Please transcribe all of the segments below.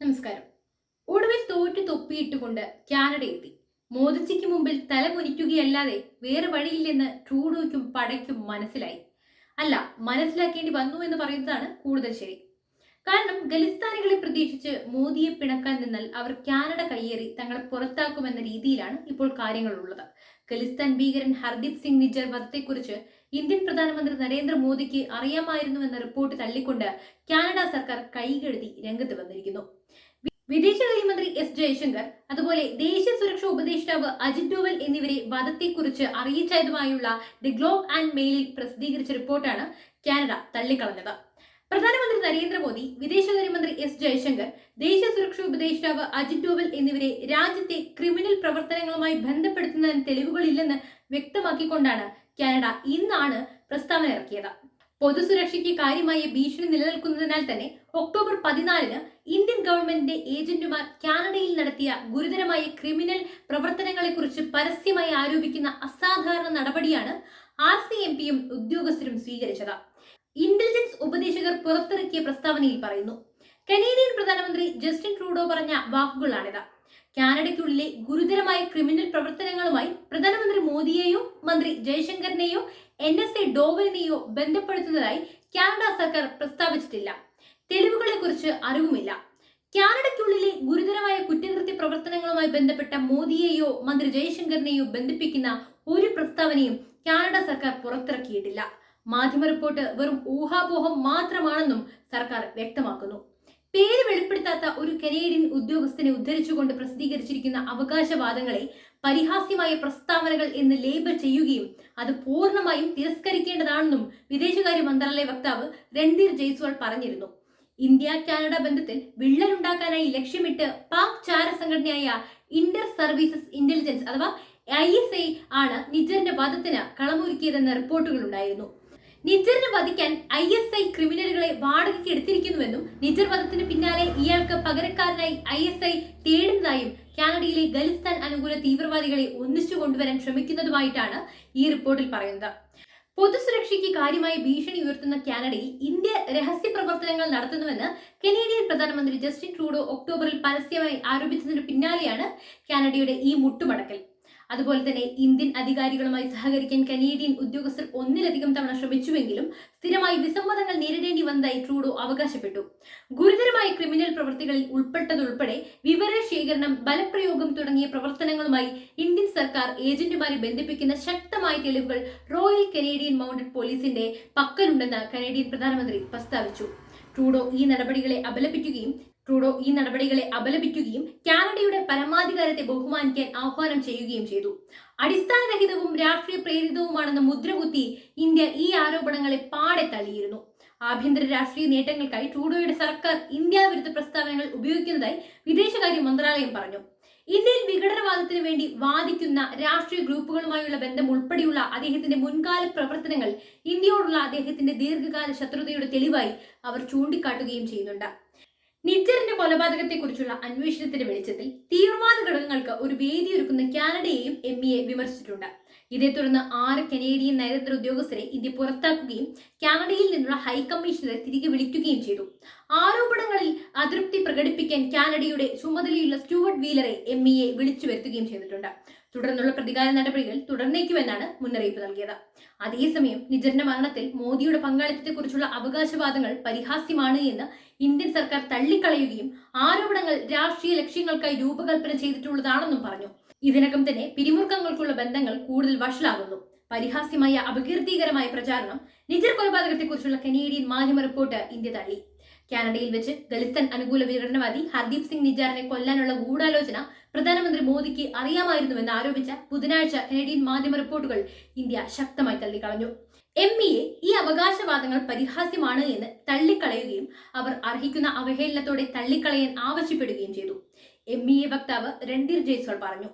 നമസ്കാരം. ഒടുവിൽ തോറ്റു തൊപ്പിയിട്ടുകൊണ്ട് കാനഡ എത്തി മോദിജിക്ക് മുമ്പിൽ തല കുനിക്കുകയല്ലാതെ വേറെ വഴിയില്ലെന്ന് ട്രൂഡോയ്ക്കും പടയ്ക്കും മനസ്സിലായി. അല്ല മനസ്സിലാക്കേണ്ടി വന്നു എന്ന് പറയുന്നതാണ് കൂടുതൽ ശരി. കാരണം ഖലിസ്ഥാനികളെ പ്രതീക്ഷിച്ച് മോദിയെ പിണക്കാൻ നിന്നാൽ അവർ കാനഡ കയ്യേറി തങ്ങളെ പുറത്താക്കുമെന്ന രീതിയിലാണ് ഇപ്പോൾ കാര്യങ്ങളുള്ളത്. ഖലിസ്ഥാൻ ഭീകരൻ ഹർദീപ് സിംഗ് നിജർ വധത്തെക്കുറിച്ച് ഇന്ത്യൻ പ്രധാനമന്ത്രി നരേന്ദ്രമോദിക്ക് അറിയാമായിരുന്നുവെന്ന റിപ്പോർട്ട് തള്ളിക്കൊണ്ട് കാനഡ സർക്കാർ കൈകെഴുതി രംഗത്ത് വന്നിരിക്കുന്നു. വിദേശകാര്യമന്ത്രി എസ് ജയശങ്കർ അതുപോലെ ദേശീയ സുരക്ഷാ ഉപദേഷ്ടാവ് അജിത് ഡോവൽ എന്നിവരെ വധത്തെക്കുറിച്ച് അറിയിച്ചതുമായുള്ള ദി ഗ്ലോബ് ആൻഡ് മെയിലിൽ പ്രസിദ്ധീകരിച്ച റിപ്പോർട്ടാണ് കാനഡ തള്ളിക്കളഞ്ഞത്. പ്രധാനമന്ത്രി നരേന്ദ്രമോദി വിദേശകാര്യമന്ത്രി എസ് ജയശങ്കർ ദേശീയ സുരക്ഷാ ഉപദേഷ്ടാവ് അജിത് ഡോവൽ എന്നിവരെ രാജ്യത്തെ ക്രിമിനൽ പ്രവർത്തനങ്ങളുമായി ബന്ധപ്പെടുത്തുന്നതിന് തെളിവുകളില്ലെന്ന് വ്യക്തമാക്കിക്കൊണ്ടാണ് കാനഡ ഇന്നാണ് പ്രസ്താവന ഇറക്കിയത്. പൊതുസുരക്ഷയ്ക്ക് കാര്യമായ ഭീഷണി നിലനിൽക്കുന്നതിനാൽ തന്നെ ഒക്ടോബർ പതിനാലിന് ഇന്ത്യൻ ഗവൺമെന്റിന്റെ ഏജന്റുമാർ കാനഡയിൽ നടത്തിയ ഗുരുതരമായ ക്രിമിനൽ പ്രവർത്തനങ്ങളെക്കുറിച്ച് പരസ്യമായി ആരോപിക്കുന്ന അസാധാരണ നടപടിയാണ് ആർ സി എം പിയും ഉദ്യോഗസ്ഥരും സ്വീകരിച്ചത്. ഇന്റലിജൻസ് ഉപദേശകർ പുറത്തിറക്കിയ പ്രസ്താവനയിൽ പറയുന്നു കനേഡിയൻ പ്രധാനമന്ത്രി ജസ്റ്റിൻ ട്രൂഡോ പറഞ്ഞ വാക്കുകളാണിത്. കാനഡയ്ക്കുള്ളിലെ ഗുരുതരമായ ക്രിമിനൽ പ്രവർത്തനങ്ങളുമായി പ്രധാനമന്ത്രി മോദിയെയോ മന്ത്രി ജയശങ്കറിനെയോ എൻ എസ് എ ഡോവലിനെയോ ബന്ധപ്പെടുത്തുന്നതായി കാനഡ സർക്കാർ പ്രസ്താവിച്ചിട്ടില്ല. തെളിവുകളെക്കുറിച്ച് അറിവുമില്ല. കാനഡയ്ക്കുള്ളിലെ ഗുരുതരമായ കുറ്റകൃത്യ പ്രവർത്തനങ്ങളുമായി ബന്ധപ്പെട്ട മോദിയെയോ മന്ത്രി ജയശങ്കറിനെയോ ബന്ധിപ്പിക്കുന്ന ഒരു പ്രസ്താവനയും കാനഡ സർക്കാർ പുറത്തിറക്കിയിട്ടില്ല. മാധ്യമ റിപ്പോർട്ട് വെറും ഊഹാപോഹം മാത്രമാണെന്നും സർക്കാർ വ്യക്തമാക്കുന്നു. പേര് വെളിപ്പെടുത്താത്ത ഒരു കനേഡിയൻ ഉദ്യോഗസ്ഥനെ ഉദ്ധരിച്ചുകൊണ്ട് പ്രസിദ്ധീകരിച്ചിരിക്കുന്ന അവകാശവാദങ്ങളെ പരിഹാസ്യമായ പ്രസ്താവനകൾ എന്ന് ലേബൽ ചെയ്യുകയും അത് പൂർണമായും തിരസ്കരിക്കേണ്ടതാണെന്നും വിദേശകാര്യ മന്ത്രാലയ വക്താവ് രൺധീർ ജയ്സ്വാൾ പറഞ്ഞിരുന്നു. ഇന്ത്യ കാനഡ ബന്ധത്തിൽ വിള്ളലുണ്ടാക്കാനായി ലക്ഷ്യമിട്ട് പാക് ചാര സംഘടനയായ ഇന്റർ സർവീസസ് ഇന്റലിജൻസ് അഥവാ ഐ എസ് ഐ ആണ് നിജറിന്റെ വധത്തിന് കളമൊരുക്കിയതെന്ന റിപ്പോർട്ടുകൾ ഉണ്ടായിരുന്നു നിജറിനെ വധിക്കാൻ ഐ എസ് ഐ ക്രിമിനലുകളെ വാടകയ്ക്ക് എടുത്തിരിക്കുന്നുവെന്നും നിജർ വധത്തിന് പിന്നാലെ ഇയാൾക്ക് പകരക്കാരനായി ഐ എസ് ഐ തേടുന്നതായും കാനഡയിലെ ഖലിസ്ഥാൻ അനുകൂല തീവ്രവാദികളെ ഒന്നിച്ചു കൊണ്ടുവരാൻ ശ്രമിക്കുന്നതുമായിട്ടാണ് ഈ റിപ്പോർട്ടിൽ പറയുന്നത്. പൊതുസുരക്ഷയ്ക്ക് കാര്യമായി ഭീഷണി ഉയർത്തുന്ന കാനഡയിൽ ഇന്ത്യ രഹസ്യ പ്രവർത്തനങ്ങൾ നടത്തുന്നുവെന്ന് കനേഡിയൻ പ്രധാനമന്ത്രി ജസ്റ്റിൻ ട്രൂഡോ ഒക്ടോബറിൽ പരസ്യമായി ആരോപിച്ചതിന് പിന്നാലെയാണ് കാനഡയുടെ ഈ മുട്ടുമടക്കൽ. അതുപോലെ തന്നെ ഇന്ത്യൻ അധികാരികളുമായി സഹകരിക്കാൻ കനേഡിയൻ ഉദ്യോഗസ്ഥർ ഒന്നിലധികം തവണ ശ്രമിച്ചുവെങ്കിലും സ്ഥിരമായി വിസമ്മതങ്ങൾ നേരിടേണ്ടി വന്നതായി ട്രൂഡോ അവകാശപ്പെട്ടു. ഗുരുതരമായ ക്രിമിനൽ പ്രവൃത്തികളിൽ ഉൾപ്പെട്ടതുൾപ്പെടെ വിവരശേഖരണം ബലപ്രയോഗം തുടങ്ങിയ പ്രവർത്തനങ്ങളുമായി ഇന്ത്യൻ സർക്കാർ ഏജന്റുമാരെ ബന്ധിപ്പിക്കുന്ന ശക്തമായ തെളിവുകൾ റോയൽ കനേഡിയൻ മൗണ്ടഡ് പോലീസിന്റെ പക്കലുണ്ടെന്ന് കനേഡിയൻ പ്രധാനമന്ത്രി പ്രസ്താവിച്ചു. ട്രൂഡോ ഈ നടപടികളെ അപലപിക്കുകയും ട്രൂഡോ ഈ നടപടികളെ അപലപിക്കുകയും കാനഡയുടെ പരമാധികാരത്തെ ബഹുമാനിക്കാൻ ആഹ്വാനം ചെയ്യുകയും ചെയ്തു. അടിസ്ഥാനരഹിതവും രാഷ്ട്രീയ പ്രേരിതവുമാണെന്ന മുദ്രകുത്തി ഇന്ത്യ ഈ ആരോപണങ്ങളെ പാടെ തള്ളിയിരുന്നു. ആഭ്യന്തര രാഷ്ട്രീയ നേട്ടങ്ങൾക്കായി ട്രൂഡോയുടെ സർക്കാർ ഇന്ത്യ വിരുദ്ധ പ്രസ്താവനകൾ ഉപയോഗിക്കുന്നതായി വിദേശകാര്യ മന്ത്രാലയം പറഞ്ഞു. ഇന്ത്യയിൽ വിഘടനവാദത്തിന് വേണ്ടി വാദിക്കുന്ന രാഷ്ട്രീയ ഗ്രൂപ്പുകളുമായുള്ള ബന്ധം ഉൾപ്പെടെയുള്ള അദ്ദേഹത്തിന്റെ മുൻകാല പ്രവർത്തനങ്ങൾ ഇന്ത്യയോടുള്ള അദ്ദേഹത്തിന്റെ ദീർഘകാല ശത്രുതയുടെ തെളിവായി അവർ ചൂണ്ടിക്കാട്ടുകയും ചെയ്യുന്നുണ്ട്. നിജറിന്റെ കൊലപാതകത്തെക്കുറിച്ചുള്ള അന്വേഷണത്തിന്റെ വെളിച്ചത്തിൽ തീവ്രവാദ ഘടകങ്ങൾക്ക് ഒരു വേദിയൊരുക്കുന്ന കാനഡയെയും എം ഇ എ വിമർശിച്ചിട്ടുണ്ട്. ഇതേ തുടർന്ന് ആറ് കനേഡിയൻ നയതന്ത്ര ഉദ്യോഗസ്ഥരെ ഇന്ത്യ പുറത്താക്കുകയും കാനഡയിൽ നിന്നുള്ള ഹൈക്കമ്മീഷണറെ തിരികെ വിളിക്കുകയും ചെയ്തു. ആരോപണങ്ങളിൽ അതൃപ്തി പ്രകടിപ്പിക്കാൻ കാനഡയുടെ ചുമതലയുള്ള സ്റ്റുവർട്ട് വീലറെ എം ഇ എ വിളിച്ചു വരുത്തുകയും ചെയ്തിട്ടുണ്ട്. തുടർന്നുള്ള പ്രതികാര നടപടികൾ തുടർന്നേക്കുമെന്നാണ് മുന്നറിയിപ്പ് നൽകിയത്. അതേസമയം നിജറിന്റെ മരണത്തിൽ മോദിയുടെ പങ്കാളിത്തത്തെക്കുറിച്ചുള്ള അവകാശവാദങ്ങൾ പരിഹാസ്യമാണ് എന്ന് ഇന്ത്യൻ സർക്കാർ തള്ളിക്കളയുകയും ആരോപണങ്ങൾ രാഷ്ട്രീയ ലക്ഷ്യങ്ങൾക്കായി രൂപകൽപ്പന ചെയ്തിട്ടുള്ളതാണെന്നും പറഞ്ഞു. ഇതിനകം തന്നെ പിരിമുറുക്കങ്ങൾക്കുള്ള ബന്ധങ്ങൾ കൂടുതൽ വഷളാകുന്നു. പരിഹാസ്യമായ അപകീർത്തികരമായ പ്രചാരണം നിജർ കൊലപാതകത്തെക്കുറിച്ചുള്ള കനേഡിയൻ മാധ്യമ റിപ്പോർട്ട് ഇന്ത്യ തള്ളി. കാനഡയിൽ വെച്ച് ദളിതൻ അനുകൂല വിഘടനവാദി ഹർദീപ് സിംഗ് നിജാറിനെ കൊല്ലാനുള്ള ഗൂഢാലോചന പ്രധാനമന്ത്രി മോദിക്ക് അറിയാമായിരുന്നുവെന്ന് ആരോപിച്ച ബുധനാഴ്ച കനേഡിയൻ മാധ്യമ റിപ്പോർട്ടുകൾ ഇന്ത്യ ശക്തമായി തള്ളിക്കളഞ്ഞു. എം ഇ എ ഈ അവകാശവാദങ്ങൾ പരിഹാസ്യമാണ് എന്ന് തള്ളിക്കളയുകയും അവർ അർഹിക്കുന്ന അവഹേളനത്തോടെ തള്ളിക്കളയാൻ ആവശ്യപ്പെടുകയും ചെയ്തു. എം ഇ എ വക്താവ് രൺധീർ ജയ്സ്വാൾ പറഞ്ഞു.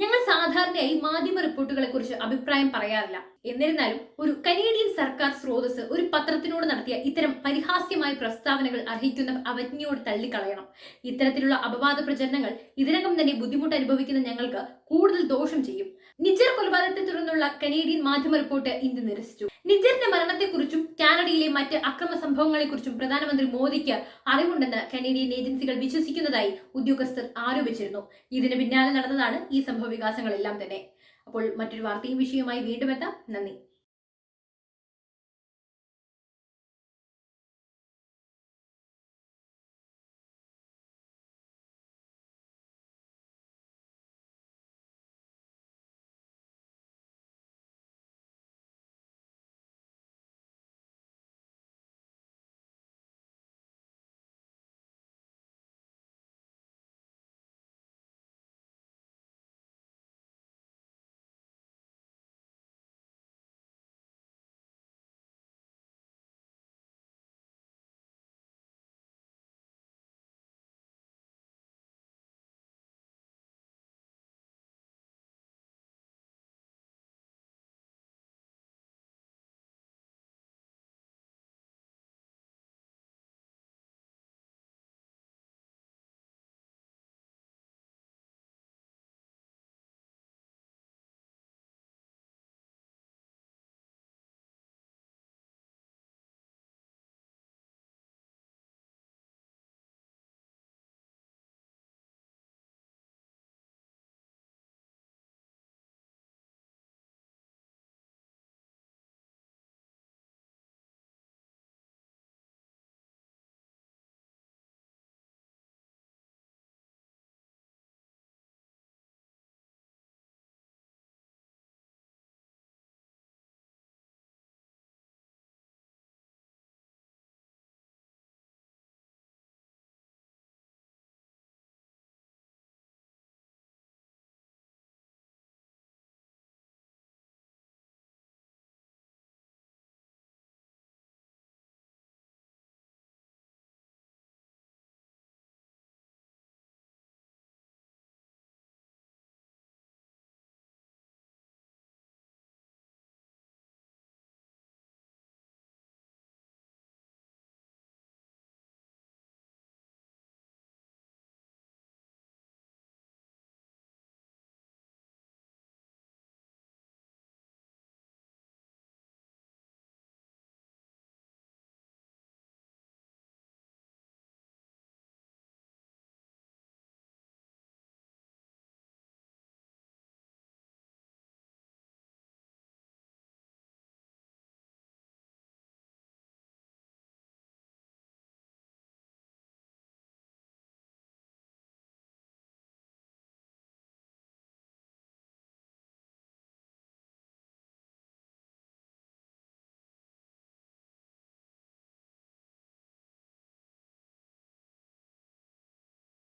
ഞങ്ങൾ സാധാരണയായി മാധ്യമ റിപ്പോർട്ടുകളെ കുറിച്ച് അഭിപ്രായം പറയാറില്ല. എന്നിരുന്നാലും ഒരു കനേഡിയൻ സർക്കാർ സ്രോതസ് ഒരു പത്രത്തിനോട് നടത്തിയ ഇത്തരം പരിഹാസ്യമായ പ്രസ്താവനകൾ അർഹിക്കുന്ന അവജ്ഞയോട് തള്ളിക്കളയണം. ഇത്തരത്തിലുള്ള അപവാദ പ്രചരണങ്ങൾ ഇതിനകം തന്നെ ബുദ്ധിമുട്ട് അനുഭവിക്കുന്ന ഞങ്ങൾക്ക് കൂടുതൽ ദോഷം ചെയ്യും. നിജർ കൊലപാതകത്തെ തുടർന്നുള്ള കനേഡിയൻ മാധ്യമ റിപ്പോർട്ട് ഇന്ത്യ നിരസിച്ചു. നിജറിന്റെ മരണത്തെക്കുറിച്ചും കാനഡയിലെ മറ്റ് അക്രമ സംഭവങ്ങളെക്കുറിച്ചും പ്രധാനമന്ത്രി മോദിക്ക് അറിവുണ്ടെന്ന് കനേഡിയൻ ഏജൻസികൾ വിശ്വസിക്കുന്നതായി ഉദ്യോഗസ്ഥർ ആരോപിച്ചിരുന്നു. ഇതിന് പിന്നാലെ നടന്നതാണ് ഈ സംഭവ വികാസങ്ങളെല്ലാം തന്നെ. അപ്പോൾ മറ്റൊരു വാർത്തയും വിഷയവുമായി വീണ്ടും എത്താം. നന്ദി.